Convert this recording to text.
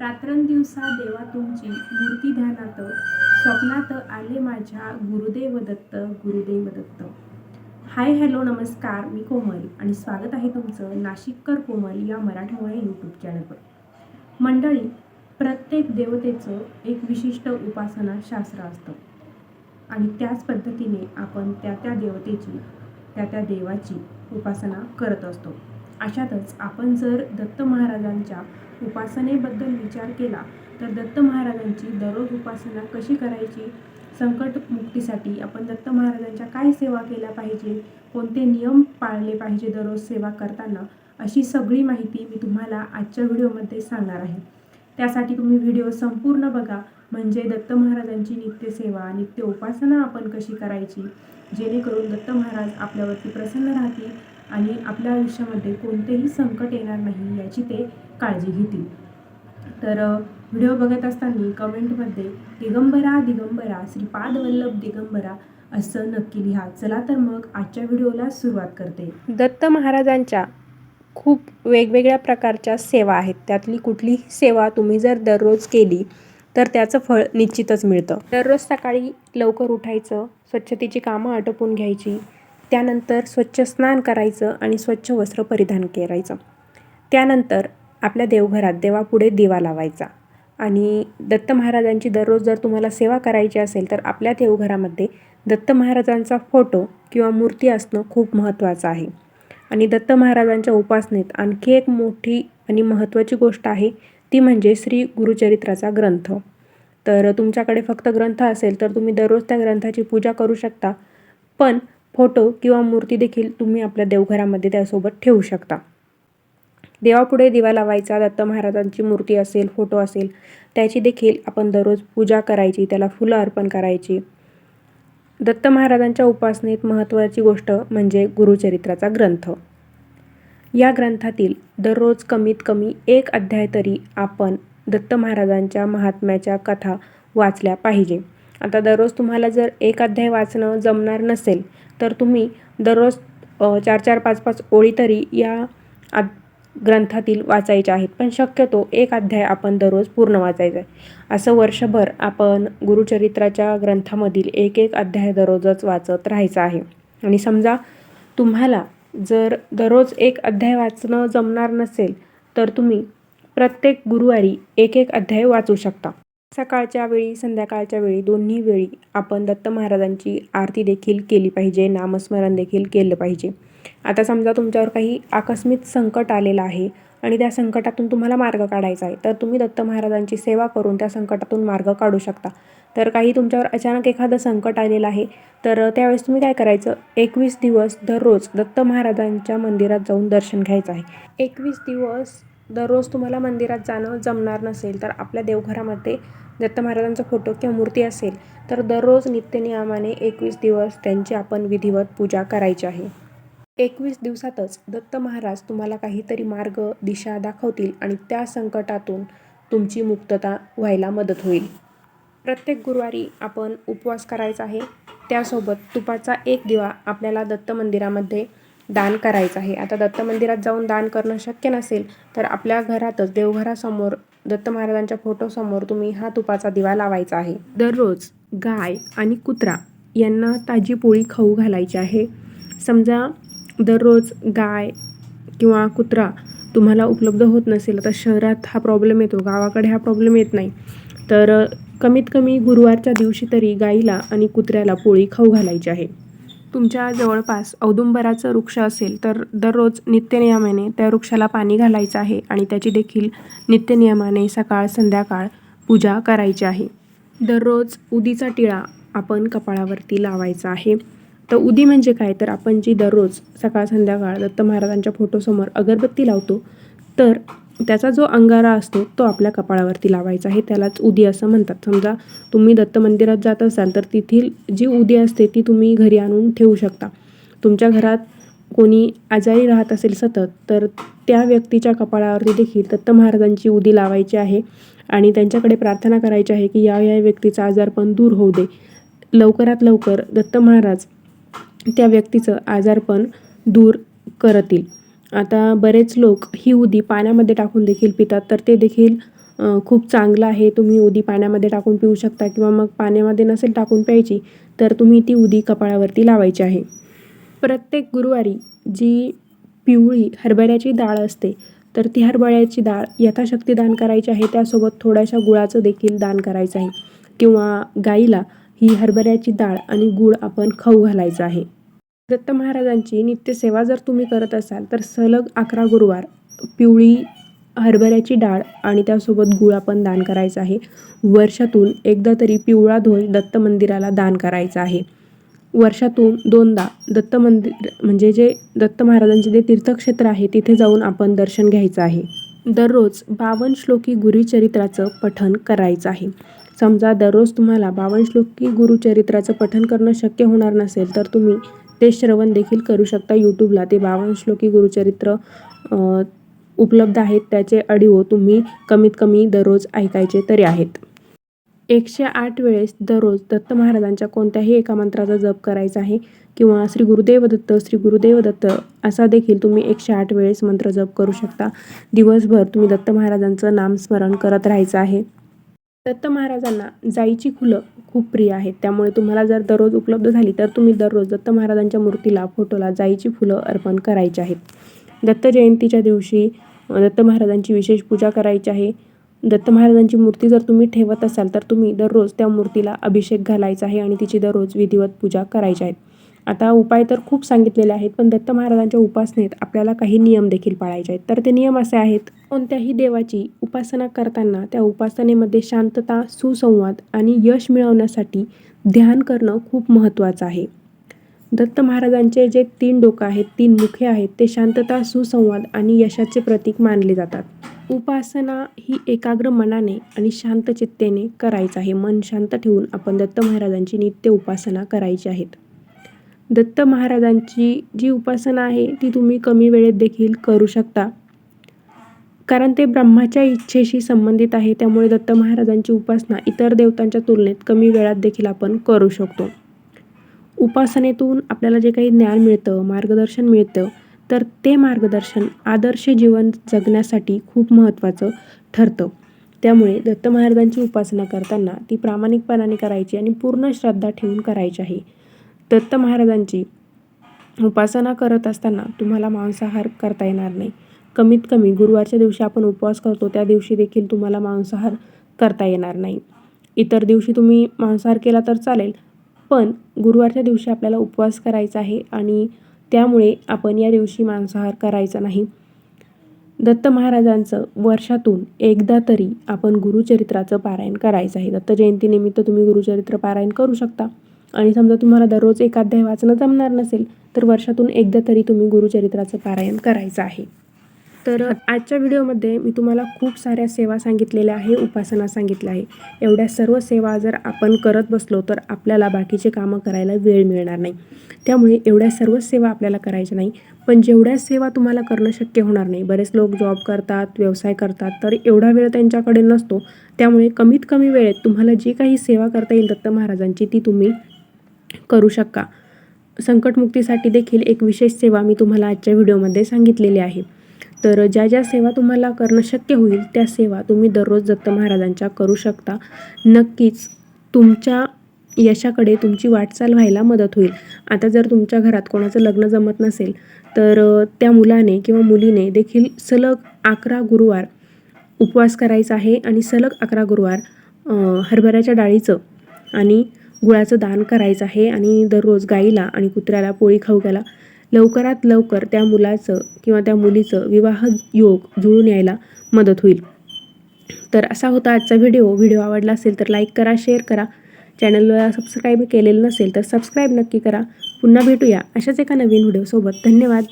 रात्रंदिवसा देवा तुमची मूर्ती ध्यानात स्वप्नात आले माझ्या गुरुदेव दत्त गुरुदेव दत्त. हाय हॅलो नमस्कार मी कोमल आणि स्वागत आहे तुमचं नाशिककर कोमल या मराठमोळे यूट्यूब चॅनलवर मंडळी प्रत्येक देवतेचं एक विशिष्ट उपासना शास्त्र असतं. आणि त्याच पद्धतीने आपण त्या त्या देवतेची त्या त्या देवाची उपासना करत असतो. अशातच आपण जर दत्त महाराजांच्या उपासनेबद्दल विचार केला तर दत्त महाराजांची दररोज उपासना कशी करायची? संकट मुक्तीसाठी आपण दत्त महाराजांच्या काय सेवा केल्या पाहिजे? कोणते नियम पाळले पाहिजे दररोज सेवा करताना? अशी सगळी माहिती मी तुम्हाला आजच्या व्हिडिओमध्ये सांगणार आहे. त्यासाठी तुम्ही व्हिडिओ संपूर्ण बघा. म्हणजे दत्त महाराजांची नित्यसेवा नित्य उपासना आपण कशी करायची? जेणेकरून दत्त महाराज आपल्यावरती प्रसन्न राहतील आणि आपल्या आयुष्यामध्ये कोणतेही संकट येणार नाही याची ते काळजी घेतील. तर व्हिडिओ बघत असताना कमेंटमध्ये दिगंबरा दिगंबरा श्रीपाद वल्लभ दिगंबरा असं नक्की लिहा. चला तर मग आजच्या व्हिडिओला सुरुवात करते. दत्त महाराजांच्या खूप वेगवेगळ्या प्रकारच्या सेवा आहेत. त्यातली कुठलीही सेवा तुम्ही जर दररोज केली तर त्याचं फळ निश्चितच मिळतं. दररोज सकाळी लवकर उठायचं स्वच्छतेची कामं आटोपून घ्यायची. त्यानंतर स्वच्छ स्नान करायचं आणि स्वच्छ वस्त्र परिधान करायचं. त्यानंतर आपल्या देवघरात देवापुढे दिवा लावायचा. आणि दत्त महाराजांची दररोज जर तुम्हाला सेवा करायची असेल तर आपल्या देवघरामध्ये दत्त महाराजांचा फोटो किंवा मूर्ती असणं खूप महत्त्वाचं आहे. आणि दत्त महाराजांच्या उपासनेत आणखी एक मोठी आणि महत्त्वाची गोष्ट आहे ती म्हणजे श्री गुरुचरित्राचा ग्रंथ. तर तुमच्याकडे फक्त ग्रंथ असेल तर तुम्ही दररोज त्या ग्रंथाची पूजा करू शकता. पण फोटो किंवा मूर्ती देखील तुम्ही आपल्या देवघरामध्ये त्यासोबत ठेवू शकता. देवापुढे दिवा लावायचा दत्त महाराजांची मूर्ती असेल फोटो असेल त्याची देखील आपण दररोज पूजा करायची त्याला फुलं अर्पण करायची. दत्त महाराजांच्या उपासनेत महत्त्वाची गोष्ट म्हणजे गुरुचरित्राचा ग्रंथ. या ग्रंथातील दररोज कमीत कमी एक अध्याय तरी आपण दत्त महाराजांच्या महात्म्याच्या कथा वाचल्या पाहिजे. आता दररोज तुम्हाला जर एक अध्याय वाचणं जमणार नसेल तर तुम्ही दररोज चार चार पाच पाच ओळी तरी या आ ग्रंथातील वाचायच्या आहेत. पण शक्यतो एक अध्याय आपण दररोज पूर्ण वाचायचा आहे. असं वर्षभर आपण गुरुचरित्राच्या ग्रंथामधील एक एक अध्याय दररोजच वाचत राहायचं आहे. आणि समजा तुम्हाला जर दररोज एक अध्याय वाचणं जमणार नसेल तर तुम्ही प्रत्येक गुरुवारी एक एक अध्याय वाचू शकता. सकाळच्या वेळी संध्याकाळच्या वेळी दोन्ही वेळी आपण दत्त महाराजांची आरती देखील केली पाहिजे नामस्मरण देखील केलं पाहिजे. आता समजा तुमच्यावर काही आकस्मिक संकट आलेलं आहे आणि त्या संकटातून तुम्हाला मार्ग काढायचा आहे तर तुम्ही दत्त महाराजांची सेवा करून त्या संकटातून मार्ग काढू शकता. तर काही तुमच्यावर अचानक एखादं संकट आलेलं आहे तर त्यावेळेस तुम्ही काय करायचं? एकवीस दिवस दररोज दत्त महाराजांच्या मंदिरात जाऊन दर्शन घ्यायचं आहे. एकवीस दिवस दररोज तुम्हाला मंदिरात जाणं जमणार नसेल तर आपल्या देवघरामध्ये दत्त महाराजांचा फोटो किंवा मूर्ती असेल तर दररोज नित्यनियमाने एकवीस दिवस त्यांची आपण विधिवत पूजा करायची आहे. एकवीस दिवसातच दत्त महाराज तुम्हाला काहीतरी मार्ग दिशा दाखवतील आणि त्या संकटातून तुमची मुक्तता व्हायला मदत होईल. प्रत्येक गुरुवारी आपण उपवास करायचा आहे. त्यासोबत तुपाचा एक दिवा आपल्याला दत्त मंदिरामध्ये दान करायचं आहे. आता दत्त मंदिरात जाऊन दान करणं शक्य नसेल तर आपल्या घरातच देवघरासमोर दत्त महाराजांच्या फोटोसमोर तुम्ही हा तुपाचा दिवा लावायचा आहे. दररोज गाय आणि कुत्रा यांना ताजी पोळी खाऊ घालायची आहे. समजा दररोज गाय किंवा कुत्रा तुम्हाला उपलब्ध होत नसेल तर शहरात हा प्रॉब्लेम येतो गावाकडे हा प्रॉब्लेम येत नाही. तर कमीत कमी गुरुवारच्या दिवशी तरी गाईला आणि कुत्र्याला पोळी खाऊ घालायची आहे. तुमच्या जवळपास औदुंबराचं वृक्ष असेल तर दररोज नित्यनियमाने त्या वृक्षाला पाणी घालायचं आहे आणि त्याची देखील नित्यनियमाने सकाळ संध्याकाळ पूजा करायची आहे. दररोज उदीचा टिळा आपण कपाळावरती लावायचा आहे. तर उदी म्हणजे काय? तर आपण जी दररोज सकाळ संध्याकाळ दत्त महाराजांच्या फोटोसमोर अगरबत्ती लावतो तर त्याचा जो अंगारा असतो तो आपल्या कपाळावरती लावायचा आहे. त्यालाच उदी असं म्हणतात. समजा तुम्ही दत्त मंदिरात जात असाल तर तेथील जी उदी असते ती तुम्ही घरी आणून ठेवू शकता. तुमच्या घरात कोणी आजारी राहत असेल सतत तर त्या व्यक्तीच्या कपाळावरती देखील दत्त महाराजांची उदी लावायची आहे आणि त्यांच्याकडे प्रार्थना करायची आहे की या या व्यक्तीचा आजारपण दूर होऊ दे. लवकरात लवकर दत्त महाराज त्या व्यक्तीचं आजारपण दूर करतील. आता बरेच लोक ही उदी पाण्यामध्ये टाकून देखील पितात तर ते देखील खूप चांगलं आहे. तुम्ही उदी पाण्यामध्ये टाकून पिऊ शकता किंवा मग पाण्यामध्ये नसेल टाकून प्यायची तर तुम्ही ती उदी कपाळावरती लावायची आहे. प्रत्येक गुरुवारी जी पिवळी हरभऱ्याची डाळ असते तर ती हरभऱ्याची डाळ यथाशक्ती दान करायची आहे. त्यासोबत थोड्याशा गुळाचं देखील दान करायचं आहे. किंवा गाईला ही हरभऱ्याची डाळ आणि गूळ आपण खाऊ घालायचं आहे. दत्त महाराजांची नित्यसेवा जर तुम्ही करत असाल तर सलग अकरा गुरुवार पिवळी हरभऱ्याची डाळ आणि त्यासोबत गुळ आपण दान करायचा आहे. वर्षातून एकदा तरी पिवळा ध्वज दत्त मंदिराला दान करायचा आहे. वर्षातून दोनदा दत्त मंदिर म्हणजे जे दत्त महाराजांचे जे तीर्थक्षेत्र आहे तिथे जाऊन आपण दर्शन घ्यायचं आहे. दररोज बावन श्लोकी गुरुचरित्राचं पठण करायचं आहे. समजा दररोज तुम्हाला बावन श्लोकी गुरुचरित्राचं पठण करणं शक्य होणार नसेल तर तुम्ही ते श्रवण देखील करू शकता यूट्यूबला ते बावन श्लोकी गुरुचरित्र उपलब्ध आहेत. त्याचे ऑडिओ तुम्ही कमीत कमी दररोज ऐकायचे तरी आहेत. एकशे आठ वेळेस दररोज दत्त महाराजांच्या कोणत्याही एका मंत्राचा जप करायचा आहे किंवा श्री गुरुदेव दत्त श्री गुरुदेव दत्त असा देखील तुम्ही एकशे आठ वेळेस मंत्र जप करू शकता. दिवसभर तुम्ही दत्त महाराजांचं नामस्मरण करत राहायचं आहे. दत्त महाराजांना जाईची फुलं खूप प्रिय आहेत. त्यामुळे तुम्हाला जर दररोज उपलब्ध झाली तर तुम्ही दररोज दत्त महाराजांच्या मूर्तीला फोटोला जाईची फुलं अर्पण करायची आहेत. दत्त जयंतीच्या दिवशी दत्त महाराजांची विशेष पूजा करायची आहे. दत्त महाराजांची मूर्ती जर तुम्ही ठेवत असाल तर तुम्ही दररोज त्या मूर्तीला अभिषेक घालायचा आहे आणि तिची दररोज विधिवत पूजा करायची आहेत आता उपाय तर खूप सांगितलेले आहेत पण दत्त महाराजांच्या उपासनेत आपल्याला काही नियम देखील पाळायचे आहेत. तर ते नियम असे आहेत कोणत्याही देवाची उपासना करताना त्या उपासनेमध्ये शांतता सुसंवाद आणि यश मिळवण्यासाठी ध्यान करणं खूप महत्त्वाचं आहे. दत्त महाराजांचे जे तीन डोकं आहेत तीन मुखे आहेत ते शांतता सुसंवाद आणि यशाचे प्रतीक मानले जातात. उपासना ही एकाग्र मनाने आणि शांत चित्तेने करायचं आहे. मन शांत ठेवून आपण दत्त महाराजांची नित्य उपासना करायची आहेत. दत्त महाराजांची जी उपासना आहे ती तुम्ही कमी वेळेत देखील करू शकता. कारण ते ब्रह्माच्या इच्छेशी संबंधित आहे त्यामुळे दत्त महाराजांची उपासना इतर देवतांच्या तुलनेत कमी वेळात देखील आपण करू शकतो. उपासनेतून आपल्याला जे काही ज्ञान मिळतं मार्गदर्शन मिळतं तर ते मार्गदर्शन आदर्श जीवन जगण्यासाठी खूप महत्त्वाचं ठरतं. त्यामुळे दत्त महाराजांची उपासना करताना ती प्रामाणिकपणाने करायची आणि पूर्ण श्रद्धा ठेवून करायची आहे. दत्त महाराजांची उपासना करत असताना तुम्हाला मांसाहार करता येणार नाही. कमीत कमी गुरुवारच्या दिवशी आपण उपवास करतो त्या दिवशी देखील तुम्हाला मांसाहार करता येणार नाही. इतर दिवशी तुम्ही मांसाहार केला तर चालेल पण गुरुवारच्या दिवशी आपल्याला उपवास करायचा आहे आणि त्यामुळे आपण या दिवशी मांसाहार करायचा नाही. दत्त महाराजांचं वर्षातून एकदा तरी आपण गुरुचरित्राचं पारायण करायचं आहे. दत्त जयंतीनिमित्त तुम्ही गुरुचरित्र पारायण करू शकता. आणि समजा तुम्हाला दररोज एक अध्याय वाचणं जमणार नसेल तर वर्षातून एकदा तरी तुम्ही गुरुचरित्राचं पारायण करायचं आहे. तर आजच्या व्हिडिओमध्ये मी तुम्हाला खूप साऱ्या सेवा सांगितलेल्या आहे उपासना सांगितल्या आहे. एवढ्या सर्व सेवा जर आपण करत बसलो तर आपल्याला बाकीचे कामं करायला वेळ मिळणार नाही. त्यामुळे एवढ्या सर्व सेवा आपल्याला करायच्या नाही. पण जेवढ्या सेवा तुम्हाला करणं शक्य होणार नाही बरेच लोक जॉब करतात व्यवसाय करतात तर एवढा वेळ त्यांच्याकडे नसतो. त्यामुळे कमीत कमी वेळेत तुम्हाला जी काही सेवा करता येईल दत्त महाराजांची ती तुम्ही करू शकता. संकटमुक्तीसाठी देखील एक विशेष सेवा मी तुम्हाला आजच्या व्हिडिओमध्ये सांगितलेली आहे. तर ज्या ज्या सेवा तुम्हाला करणं शक्य होईल त्या सेवा तुम्ही दररोज दत्त महाराजांच्या करू शकता. नक्कीच तुमच्या यशाकडे तुमची वाटचाल व्हायला मदत होईल. आता जर तुमच्या घरात कोणाचं लग्न जमत नसेल तर त्या मुलाने किंवा मुलीने देखील सलग अकरा गुरुवार उपवास करायचा आहे आणि सलग अकरा गुरुवार हरभऱ्याच्या डाळीचं आणि गुळाचं दान करायचं आहे आणि दररोज गाईला आणि कुत्र्याला पोळी खाऊ घाला. लवकरात लवकर त्या मुलाचं किंवा त्या मुलीचं विवाह योग जुळून यायला मदत होईल. तर असा होता आजचा व्हिडिओ. व्हिडिओ आवडला असेल तर लाईक करा शेअर करा. चॅनलला सबस्क्राईब केलेलं नसेल तर सबस्क्राईब नक्की करा. पुन्हा भेटूया अशाच एका नवीन व्हिडिओसोबत. धन्यवाद.